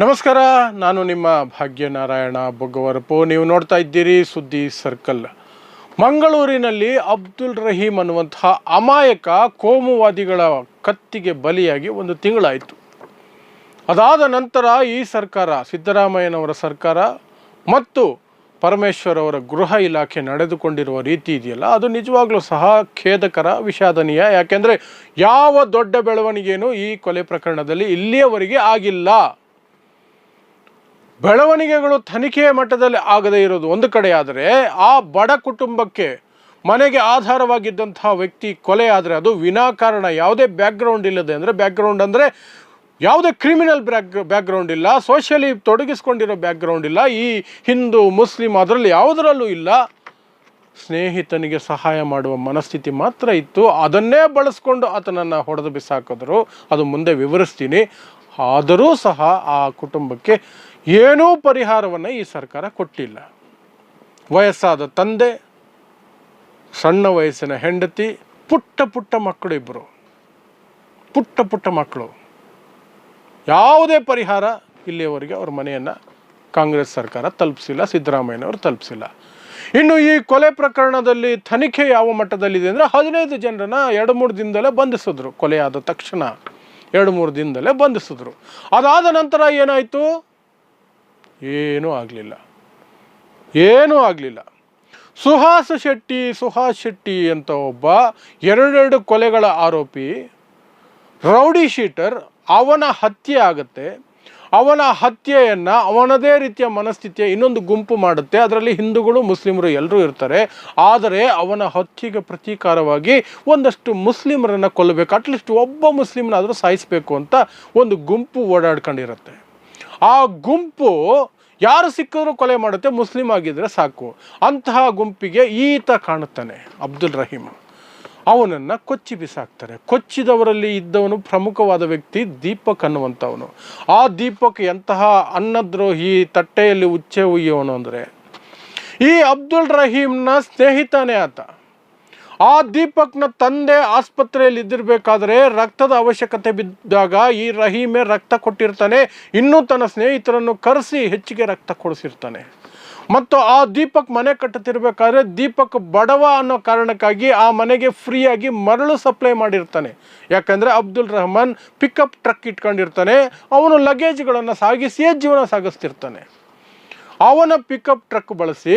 ನಮಸ್ಕಾರ, ನಾನು ನಿಮ್ಮ ಭಾಗ್ಯನಾರಾಯಣ ಬೊಗ್ಗವರಪು. ನೀವು ನೋಡ್ತಾ ಇದ್ದೀರಿ ಸುದ್ದಿ ಸರ್ಕಲ್. ಮಂಗಳೂರಿನಲ್ಲಿ ಅಬ್ದುಲ್ ರಹೀಂ ಅನ್ನುವಂತಹ ಅಮಾಯಕ ಕೋಮುವಾದಿಗಳ ಕತ್ತಿಗೆ ಬಲಿಯಾಗಿ ಒಂದು ತಿಂಗಳಾಯಿತು. ಅದಾದ ನಂತರ ಈ ಸರ್ಕಾರ, ಸಿದ್ದರಾಮಯ್ಯನವರ ಸರ್ಕಾರ ಮತ್ತು ಪರಮೇಶ್ವರ್ ಅವರ ಗೃಹ ಇಲಾಖೆ ನಡೆದುಕೊಂಡಿರುವ ರೀತಿ ಇದೆಯಲ್ಲ, ಅದು ನಿಜವಾಗ್ಲೂ ಸಹ ಖೇದಕರ ವಿಷಾದನೀಯ. ಯಾಕೆಂದರೆ ಯಾವ ದೊಡ್ಡ ಬೆಳವಣಿಗೆಯೂ ಈ ಕೊಲೆ ಪ್ರಕರಣದಲ್ಲಿ ಇಲ್ಲಿಯವರೆಗೆ ಆಗಿಲ್ಲ. ಬೆಳವಣಿಗೆಗಳು ತನಿಖೆಯ ಮಟ್ಟದಲ್ಲಿ ಆಗದೇ ಇರೋದು ಒಂದು ಕಡೆಯಾದರೆ ಆ ಬಡ ಕುಟುಂಬಕ್ಕೆ ಮನೆಗೆ ಆಧಾರವಾಗಿದ್ದಂತಹ ವ್ಯಕ್ತಿ ಕೊಲೆ ಆದರೆ ಅದು ವಿನಾಕಾರಣ ಯಾವುದೇ ಬ್ಯಾಕ್ಗ್ರೌಂಡ್ ಇಲ್ಲದೆ ಅಂದರೆ ಬ್ಯಾಕ್ಗ್ರೌಂಡ್ ಅಂದರೆ ಯಾವುದೇ ಕ್ರಿಮಿನಲ್ ಬ್ಯಾಕ್ ಬ್ಯಾಕ್ಗ್ರೌಂಡ್ ಇಲ್ಲ ಸೋಷಿಯಲಿ ತೊಡಗಿಸ್ಕೊಂಡಿರೋ ಬ್ಯಾಕ್ಗ್ರೌಂಡ್ ಇಲ್ಲ, ಈ ಹಿಂದೂ, ಮುಸ್ಲಿಂ ಅದರಲ್ಲಿ ಯಾವುದರಲ್ಲೂ ಇಲ್ಲ. ಸ್ನೇಹಿತನಿಗೆ ಸಹಾಯ ಮಾಡುವ ಮನಸ್ಥಿತಿ ಮಾತ್ರ ಇತ್ತು. ಅದನ್ನೇ ಬಳಸ್ಕೊಂಡು ಆತನನ್ನು ಹೊಡೆದು ಬಿಸಾಕಿದ್ರು. ಅದು ಮುಂದೆ ವಿವರಿಸ್ತೀನಿ. ಆದರೂ ಸಹ ಆ ಕುಟುಂಬಕ್ಕೆ ಏನೂ ಪರಿಹಾರವನ್ನು ಈ ಸರ್ಕಾರ ಕೊಟ್ಟಿಲ್ಲ. ವಯಸ್ಸಾದ ತಂದೆ, ಸಣ್ಣ ವಯಸ್ಸಿನ ಹೆಂಡತಿ, ಪುಟ್ಟ ಪುಟ್ಟ ಮಕ್ಕಳು ಇಬ್ಬರು ಪುಟ್ಟ ಪುಟ್ಟ ಮಕ್ಕಳು. ಯಾವುದೇ ಪರಿಹಾರ ಇಲ್ಲಿಯವರೆಗೆ ಅವ್ರ ಮನೆಯನ್ನು ಕಾಂಗ್ರೆಸ್ ಸರ್ಕಾರ ತಲುಪಿಸಿಲ್ಲ, ಸಿದ್ದರಾಮಯ್ಯನವರು ತಲುಪಿಸಿಲ್ಲ. ಇನ್ನು ಈ ಕೊಲೆ ಪ್ರಕರಣದಲ್ಲಿ ತನಿಖೆ ಯಾವ ಮಟ್ಟದಲ್ಲಿದೆ ಅಂದರೆ ಹದಿನೈದು ಜನರನ್ನ ಎರಡು ಮೂರು ದಿನದಲ್ಲೇ ಬಂಧಿಸಿದ್ರು. ಕೊಲೆಯಾದ ತಕ್ಷಣ ಎರಡು ಮೂರು ದಿನದಲ್ಲೇ ಬಂಧಿಸಿದ್ರು. ಅದಾದ ನಂತರ ಏನಾಯಿತು? ಏನೂ ಆಗಲಿಲ್ಲ. ಏನೂ ಆಗಲಿಲ್ಲ. ಸುಹಾಸ್ ಶೆಟ್ಟಿ ಸುಹಾಸ್ ಶೆಟ್ಟಿ ಅಂತ ಒಬ್ಬ ಎರಡೆರಡು ಕೊಲೆಗಳ ಆರೋಪಿ, ರೌಡಿ ಶೀಟರ್, ಅವನ ಹತ್ಯೆ ಆಗುತ್ತೆ. ಅವನ ಹತ್ಯೆಯನ್ನು ಅವನದೇ ರೀತಿಯ ಮನಸ್ಥಿತಿಯ ಇನ್ನೊಂದು ಗುಂಪು ಮಾಡುತ್ತೆ. ಅದರಲ್ಲಿ ಹಿಂದೂಗಳು, ಮುಸ್ಲಿಮರು ಎಲ್ಲರೂ ಇರ್ತಾರೆ. ಆದರೆ ಅವನ ಹತ್ಯೆಗೆ ಪ್ರತೀಕಾರವಾಗಿ ಒಂದಷ್ಟು ಮುಸ್ಲಿಮರನ್ನು ಕೊಲ್ಲಬೇಕು. ಅಟ್ಲೀಸ್ಟ್ ಒಬ್ಬ ಮುಸ್ಲಿಮ್ನಾದರೂ ಸಾಯಿಸಬೇಕು ಅಂತ ಒಂದು ಗುಂಪು ಓಡಾಡ್ಕೊಂಡಿರುತ್ತೆ. ಆ ಗುಂಪು ಯಾರು ಸಿಕ್ಕಿದ್ರು ಕೊಲೆ ಮಾಡುತ್ತೆ, ಮುಸ್ಲಿಂ ಆಗಿದ್ರೆ ಸಾಕು. ಅಂತಹ ಗುಂಪಿಗೆ ಈತ ಕಾಣುತ್ತಾನೆ, ಅಬ್ದುಲ್ ರಹೀಮ್. ಅವನನ್ನು ಕೊಚ್ಚಿ ಬಿಸಾಕ್ತಾರೆ. ಕೊಚ್ಚಿದವರಲ್ಲಿ ಇದ್ದವನು ಪ್ರಮುಖವಾದ ವ್ಯಕ್ತಿ ದೀಪಕ್ ಅನ್ನುವಂಥವನು. ಆ ದೀಪಕ್ ಎಂತಹ ಅನ್ನದ್ರೋಹಿ, ತಟ್ಟೆಯಲ್ಲಿ ಉಚ್ಚೆ ಉಯ್ಯವನು ಅಂದರೆ, ಈ ಅಬ್ದುಲ್ ರಹೀಮ್ನ ಸ್ನೇಹಿತನೇ ಆತ. ಆ ದೀಪಕ್ನ ತಂದೆ ಆಸ್ಪತ್ರೆಯಲ್ಲಿ ಇದ್ದಿರಬೇಕಾದ್ರೆ ರಕ್ತದ ಅವಶ್ಯಕತೆ ಬಿದ್ದಾಗ ಈ ರಹೀಮೆ ರಕ್ತ ಕೊಟ್ಟಿರ್ತಾನೆ, ಇನ್ನೂ ತನ್ನ ಸ್ನೇಹಿತರನ್ನು ಕರೆಸಿ ಹೆಚ್ಚಿಗೆ ರಕ್ತ ಕೊಡಿಸಿರ್ತಾನೆ. ಮತ್ತು ಆ ದೀಪಕ್ ಮನೆ ಕಟ್ಟುತ್ತಿರ್ಬೇಕಾದ್ರೆ ದೀಪಕ್ ಬಡವ ಅನ್ನೋ ಕಾರಣಕ್ಕಾಗಿ ಆ ಮನೆಗೆ ಫ್ರೀಯಾಗಿ ಮರಳು ಸಪ್ಲೈ ಮಾಡಿರ್ತಾನೆ. ಯಾಕಂದರೆ ಅಬ್ದುಲ್ ರಹಮಾನ್ ಪಿಕಪ್ ಟ್ರಕ್ ಇಟ್ಕೊಂಡಿರ್ತಾನೆ, ಅವನು ಲಗೇಜ್ಗಳನ್ನು ಸಾಗಿಸಿಯೇ ಜೀವನ ಸಾಗಿಸ್ತಿರ್ತಾನೆ. ಅವನ ಪಿಕಪ್ ಟ್ರಕ್ ಬಳಸಿ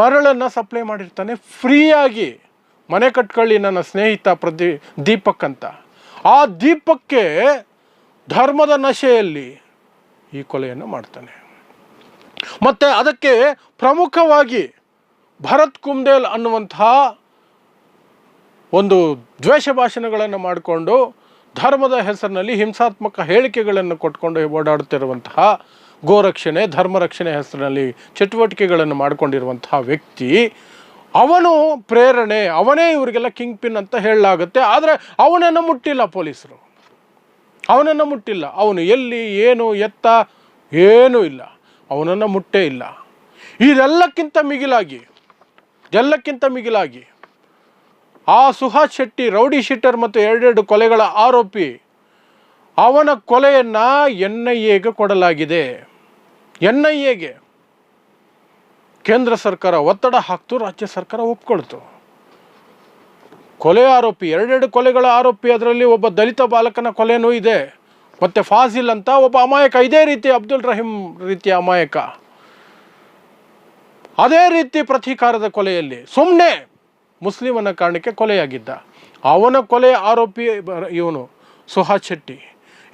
ಮರಳನ್ನು ಸಪ್ಲೈ ಮಾಡಿರ್ತಾನೆ, ಫ್ರೀಯಾಗಿ. ಮನೆ ಕಟ್ಕೊಳ್ಳಿ ನನ್ನ ಸ್ನೇಹಿತ ಪ್ರದಿ ದೀಪಕ್ ಅಂತ. ಆ ದೀಪಕ್ಕೆ ಧರ್ಮದ ನಶೆಯಲ್ಲಿ ಈ ಕೊಲೆಯನ್ನು ಮಾಡ್ತಾನೆ. ಮತ್ತು ಅದಕ್ಕೆ ಪ್ರಮುಖವಾಗಿ ಭರತ್ ಕುಂದೇಲ್ ಅನ್ನುವಂತಹ ಒಂದು ದ್ವೇಷ ಭಾಷಣಗಳನ್ನು ಮಾಡಿಕೊಂಡು ಧರ್ಮದ ಹೆಸರಿನಲ್ಲಿ ಹಿಂಸಾತ್ಮಕ ಹೇಳಿಕೆಗಳನ್ನು ಕೊಟ್ಕೊಂಡು ಓಡಾಡುತ್ತಿರುವಂತಹ ಗೋರಕ್ಷಣೆ, ಧರ್ಮರಕ್ಷಣೆ ಹೆಸರಿನಲ್ಲಿ ಚಟುವಟಿಕೆಗಳನ್ನು ಮಾಡಿಕೊಂಡಿರುವಂತಹ ವ್ಯಕ್ತಿ ಅವನು ಪ್ರೇರಣೆ, ಅವನೇ ಇವರಿಗೆಲ್ಲ ಕಿಂಗ್ ಪಿನ್ ಅಂತ ಹೇಳಲಾಗುತ್ತೆ. ಆದರೆ ಅವನನ್ನು ಮುಟ್ಟಿಲ್ಲ ಪೊಲೀಸರು. ಅವನನ್ನು ಮುಟ್ಟಿಲ್ಲ. ಅವನು ಎಲ್ಲಿ, ಏನು, ಎತ್ತ, ಏನೂ ಇಲ್ಲ. ಅವನನ್ನು ಮುಟ್ಟೇ ಇಲ್ಲ. ಇದೆಲ್ಲಕ್ಕಿಂತ ಮಿಗಿಲಾಗಿ ಎಲ್ಲಕ್ಕಿಂತ ಮಿಗಿಲಾಗಿ ಆ ಸುಹಾಸ್ ಶೆಟ್ಟಿ, ರೌಡಿ ಶೀಟರ್ ಮತ್ತು ಎರಡೆರಡು ಕೊಲೆಗಳ ಆರೋಪಿ ಅವನ ಕೊಲೆಯನ್ನು ಎನ್ ಐ ಎಗೆ ಕೊಡಲಾಗಿದೆ. ಎನ್ ಐ ಎಗೆ. ಕೇಂದ್ರ ಸರ್ಕಾರ ಒತ್ತಡ ಹಾಕ್ತು, ರಾಜ್ಯ ಸರ್ಕಾರ ಒಪ್ಕೊಳ್ತು. ಕೊಲೆ ಆರೋಪಿ, ಎರಡೆರಡು ಕೊಲೆಗಳ ಆರೋಪಿ ಅದರಲ್ಲಿ ಒಬ್ಬ ದಲಿತ ಬಾಲಕನ ಕೊಲೆನೂ ಇದೆ. ಮತ್ತು ಫಾಜಿಲ್ ಅಂತ ಒಬ್ಬ ಅಮಾಯಕ, ಇದೇ ರೀತಿ ಅಬ್ದುಲ್ ರಹೀಂ ರೀತಿಯ ಅಮಾಯಕ. ಅದೇ ರೀತಿ ಪ್ರತೀಕಾರದ ಕೊಲೆಯಲ್ಲಿ ಸುಮ್ಮನೆ ಮುಸ್ಲಿಮನ ಕಾರಣಕ್ಕೆ ಕೊಲೆಯಾಗಿದ್ದ. ಅವನ ಕೊಲೆ ಆರೋಪಿ ಇವನು ಸುಹಾಸ್ ಶೆಟ್ಟಿ.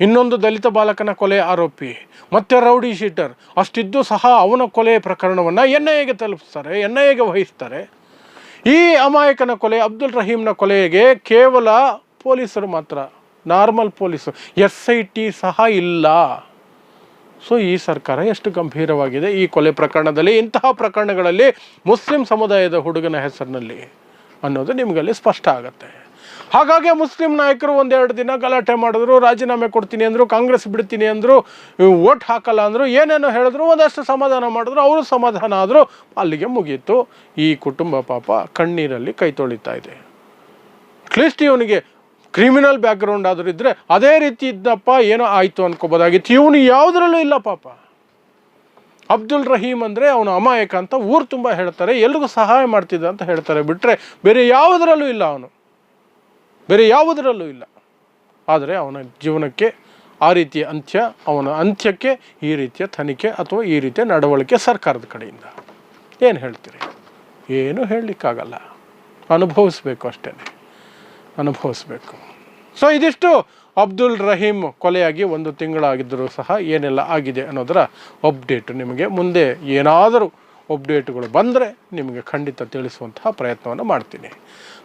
ಇನ್ನೊಂದು ದಲಿತ ಬಾಲಕನ ಕೊಲೆ ಆರೋಪಿ. ಮತ್ತೆ ರೌಡಿ ಶೀಟರ್. ಅಷ್ಟಿದ್ದು ಸಹ ಅವನ ಕೊಲೆ ಪ್ರಕರಣವನ್ನು ಎನ್ ಐ ಎಗೆ ತಲುಪಿಸ್ತಾರೆ ಎನ್ ಐ ವಹಿಸ್ತಾರೆ. ಈ ಅಮಾಯಕನ ಕೊಲೆ, ಅಬ್ದುಲ್ ರಹೀಮ್ನ ಕೊಲೆಗೆ ಕೇವಲ ಪೊಲೀಸರು ಮಾತ್ರ. ನಾರ್ಮಲ್ ಪೊಲೀಸರು. ಎಸ್ ಐ ಟಿ ಸಹ ಇಲ್ಲ. ಸೊ ಈ ಸರ್ಕಾರ ಎಷ್ಟು ಗಂಭೀರವಾಗಿದೆ ಈ ಕೊಲೆ ಪ್ರಕರಣದಲ್ಲಿ, ಇಂತಹ ಪ್ರಕರಣಗಳಲ್ಲಿ ಮುಸ್ಲಿಂ ಸಮುದಾಯದ ಹುಡುಗನ ಹೆಸರಿನಲ್ಲಿ ಅನ್ನೋದು ನಿಮಗಲ್ಲಿ ಸ್ಪಷ್ಟ ಆಗುತ್ತೆ. ಹಾಗಾಗಿ ಮುಸ್ಲಿಂ ನಾಯಕರು ಒಂದೆರಡು ದಿನ ಗಲಾಟೆ ಮಾಡಿದ್ರು, ರಾಜೀನಾಮೆ ಕೊಡ್ತೀನಿ ಅಂದರು, ಕಾಂಗ್ರೆಸ್ ಬಿಡ್ತೀನಿ ಅಂದರು ಓಟ್ ಹಾಕಲ್ಲ ಅಂದರು, ಏನೇನೋ ಹೇಳಿದ್ರು, ಒಂದಷ್ಟು ಸಮಾಧಾನ ಮಾಡಿದ್ರು, ಅವರು ಸಮಾಧಾನ ಆದರೂ, ಅಲ್ಲಿಗೆ ಮುಗೀತು. ಈ ಕುಟುಂಬ ಪಾಪ ಕಣ್ಣೀರಲ್ಲಿ ಕೈ ತೊಳಿತಾ ಇದೆ. ಅಟ್ಲೀಸ್ಟ್ ಇವನಿಗೆ ಕ್ರಿಮಿನಲ್ ಬ್ಯಾಕ್ಗ್ರೌಂಡ್ ಆದರೂ ಇದ್ದರೆ ಅದೇ ರೀತಿ ಇದ್ದಪ್ಪ, ಏನೋ ಆಯಿತು ಅನ್ಕೋಬೋದಾಗಿತ್ತು. ಇವನು ಯಾವುದರಲ್ಲೂ ಇಲ್ಲ ಪಾಪ. ಅಬ್ದುಲ್ ರಹೀಮ್ ಅಂದರೆ ಅವನು ಅಮಾಯಕ ಅಂತ ಊರು ತುಂಬ ಹೇಳ್ತಾರೆ, ಎಲ್ರಿಗೂ ಸಹಾಯ ಮಾಡ್ತಿದ್ದ ಅಂತ ಹೇಳ್ತಾರೆ. ಬಿಟ್ಟರೆ ಬೇರೆ ಯಾವುದರಲ್ಲೂ ಇಲ್ಲ ಅವನು. ಬೇರೆ ಯಾವುದರಲ್ಲೂ ಇಲ್ಲ. ಆದರೆ ಅವನ ಜೀವನಕ್ಕೆ ಆ ರೀತಿಯ ಅಂತ್ಯ, ಅವನ ಅಂತ್ಯಕ್ಕೆ ಈ ರೀತಿಯ ತನಿಖೆ ಅಥವಾ ಈ ರೀತಿಯ ನಡವಳಿಕೆ ಸರ್ಕಾರದ ಕಡೆಯಿಂದ. ಏನು ಹೇಳ್ತೀರಿ? ಏನೂ ಹೇಳಲಿಕ್ಕಾಗಲ್ಲ. ಅನುಭವಿಸ್ಬೇಕು ಅಷ್ಟೇ. ಅನುಭವಿಸ್ಬೇಕು. ಸೊ ಇದಿಷ್ಟು ಅಬ್ದುಲ್ ರಹೀಮ್ ಕೊಲೆಯಾಗಿ ಒಂದು ತಿಂಗಳಾಗಿದ್ದರೂ ಸಹ ಏನೆಲ್ಲ ಆಗಿದೆ ಅನ್ನೋದರ ಅಪ್ಡೇಟ್ ನಿಮಗೆ ಮುಂದೆ ಏನಾದರೂ ಅಪ್ಡೇಟ್ಗಳು ಬಂದರೆ ನಿಮಗೆ ಖಂಡಿತ ತಿಳಿಸುವಂತಹ ಪ್ರಯತ್ನವನ್ನು ಮಾಡ್ತೀನಿ.